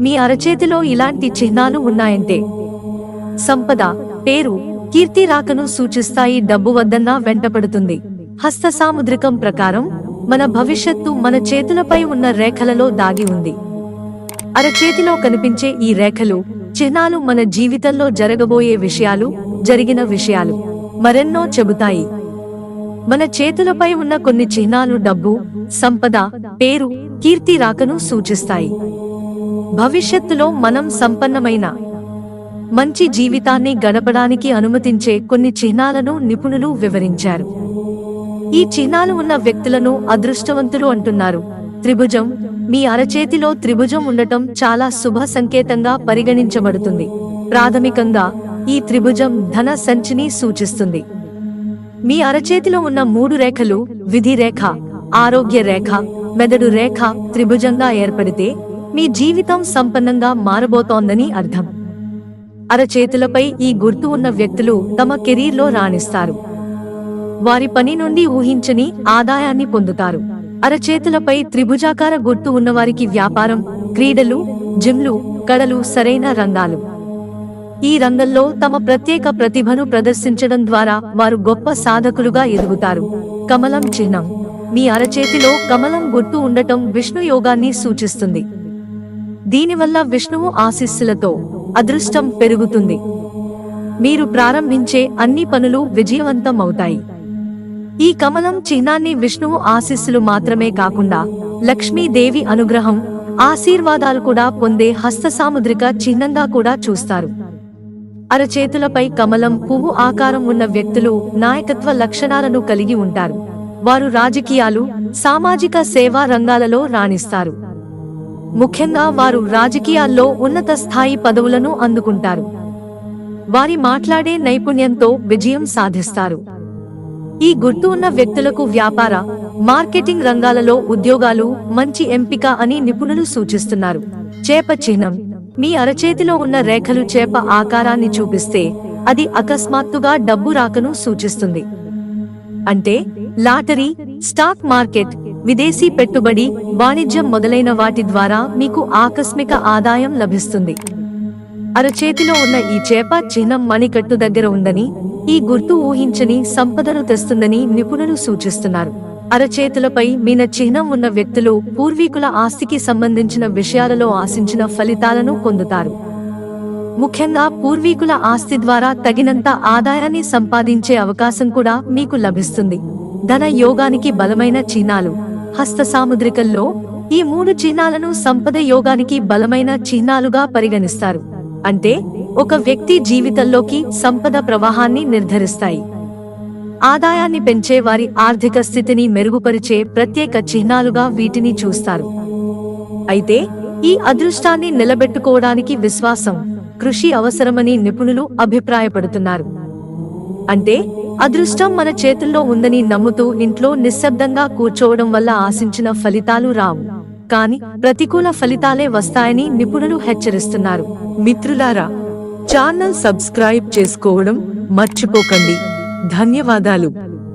మీ అరచేతిలో ఇలాంటి చిహ్నాలు ఉన్నాయంటే. సంపద పేరు కీర్తి రాకను సూచిస్తాయి డబ్బు వద్దన్నా వెంటపడుతుంది. హస్త సాముద్రికం ప్రకారం మన భవిష్యత్తు మన చేతులపై ఉన్న రేఖలలో దాగి ఉంది. అరచేతిలో కనిపించే ఈ రేఖలు చిహ్నాలు మన జీవితంలో జరగబోయే విషయాలు జరిగిన విషయాలు. మరెన్నో చెబుతాయి. మన చేతులపై ఉన్న కొన్ని చిహ్నాలు డబ్బు సంపద పేరు కీర్తి రాకను సూచిస్తాయి. భవిష్యత్తులో మనం సంపన్నమైన మంచి జీవితాన్ని గడపడానికి అనుమతించే కొన్ని చిహ్నాలను నిపుణులు వివరించారు. ఈ చిహ్నాలు ఉన్న వ్యక్తులను అదృష్టవంతులు అంటున్నారు. త్రిభుజం మీ అరచేతిలో త్రిభుజం ఉండటం చాలా శుభ సంకేతంగా పరిగణించబడుతుంది. ప్రాథమికంగా ఈ త్రిభుజం ధన సంచిని సూచిస్తుంది. మీ అరచేతిలో ఉన్న మూడు రేఖలు విధి రేఖ ఆరోగ్య రేఖ మెదడు రేఖ త్రిభుజంగా ఏర్పడితే మీ జీవితం సంపన్నంగా మారబోతోందని అర్థం. అరచేతులపై ఈ గుర్తు ఉన్న వ్యక్తులు తమ కెరీర్లో రాణిస్తారు. వారి పని నుండి ఊహించని ఆదాయాన్ని పొందుతారు. అరచేతులపై త్రిభుజాకార గుర్తు ఉన్నవారికి వ్యాపారం క్రీడలు జిమ్లు కళలు సరైన రంగాలు. ఈ రంగంలో తమ ప్రత్యేక ప్రతిభను ప్రదర్శించడం ద్వారా వారు గొప్ప సాధకులుగా ఎదుగుతారు. కమలం చిహ్నం. మీ అరచేతిలో కమలం గుర్తు ఉండటం విష్ణు యోగాన్ని సూచిస్తుంది. దీనివల్ల విష్ణువు ఆశీస్సులతో అదృష్టం పెరుగుతుంది. మీరు ప్రారంభించే అన్ని పనులు విజయవంతం అవుతాయి ఈ కమలం చిహ్నాన్ని విష్ణువు ఆశీస్సులు మాత్రమే కాకుండా లక్ష్మీదేవి అనుగ్రహం ఆశీర్వాదాలు కూడా పొందే హస్త సాముద్రిక చిహ్నంగా కూడా చూస్తారు. అరచేతులపై కమలం పువ్వు ఆకారం ఉన్న వ్యక్తులు నాయకత్వ లక్షణాలను కలిగి ఉంటారు. వారు రాజకీయాలు సామాజిక సేవా రంగాలలో రాణిస్తారు. ముఖ్యంగా వారు రాజకీయాల్లో ఉన్నత స్థాయి పదవులను అందుకుంటారు. వారి మాట్లాడే నైపుణ్యంతో విజయం సాధిస్తారు. ఈ గుర్తు ఉన్న వ్యక్తులకు వ్యాపార మార్కెటింగ్ రంగాలలో ఉద్యోగాలు మంచి ఎంపిక అని నిపుణులు సూచిస్తున్నారు. చేప చిహ్నం. మీ అరచేతిలో ఉన్న రేఖలు చేప ఆకారాన్ని చూపిస్తే అది అకస్మాత్తుగా డబ్బు రాకను సూచిస్తుంది. అంటే లాటరీ స్టాక్ మార్కెట్ విదేశీ పెట్టుబడి వాణిజ్యం మొదలైన వాటి ద్వారా మీకు ఆకస్మిక ఆదాయం లభిస్తుంది. అరచేతిలో ఉన్న ఈ చేప చిహ్నం మణికట్టు దగ్గర ఉందని ఈ గుర్తు ఊహించని సంపదను తెస్తుందని నిపుణులు సూచిస్తున్నారు. అరచేతులపై మీన చిహ్నం ఉన్న వ్యక్తులు పూర్వీకుల ఆస్తికి సంబంధించిన విషయాలలో ఆశించిన ఫలితాలను పొందుతారు. ముఖ్యంగా పూర్వీకుల ఆస్తి ద్వారా తగినంత ఆదాయాన్ని సంపాదించే అవకాశం కూడా మీకు లభిస్తుంది. ధన యోగానికి బలమైన చిహ్నాలు. హస్త సాముద్రికల్లో ఈ మూడు చిహ్నాలను సంపద యోగానికి బలమైన చిహ్నాలుగా పరిగణిస్తారు. అంటే ఒక వ్యక్తి జీవితంలోకి సంపద ప్రవాహాన్ని నిర్ధరిస్తాయి. ఆదాయాన్ని పెంచే వారి ఆర్థిక స్థితిని మెరుగుపరిచే ప్రత్యేక చిహ్నాలుగా వీటిని చూస్తారు. అయితే ఈ అదృష్టాన్ని నిలబెట్టుకోవడానికి విశ్వాసం కృషి అవసరమని నిపుణులు అభిప్రాయపడుతున్నారు. అంటే అదృష్టం మన చేతుల్లో ఉందని నమ్ముతూ ఇంట్లో నిశ్శబ్దంగా కూర్చోవడం వల్ల ఆశించిన ఫలితాలు రావు. కాని ప్రతికూల ఫలితాలే వస్తాయని నిపుణులు హెచ్చరిస్తున్నారు. మిత్రులారా ఛానల్ సబ్స్క్రైబ్ చేసుకోవడం మర్చిపోకండి. ధన్యవాదాలు.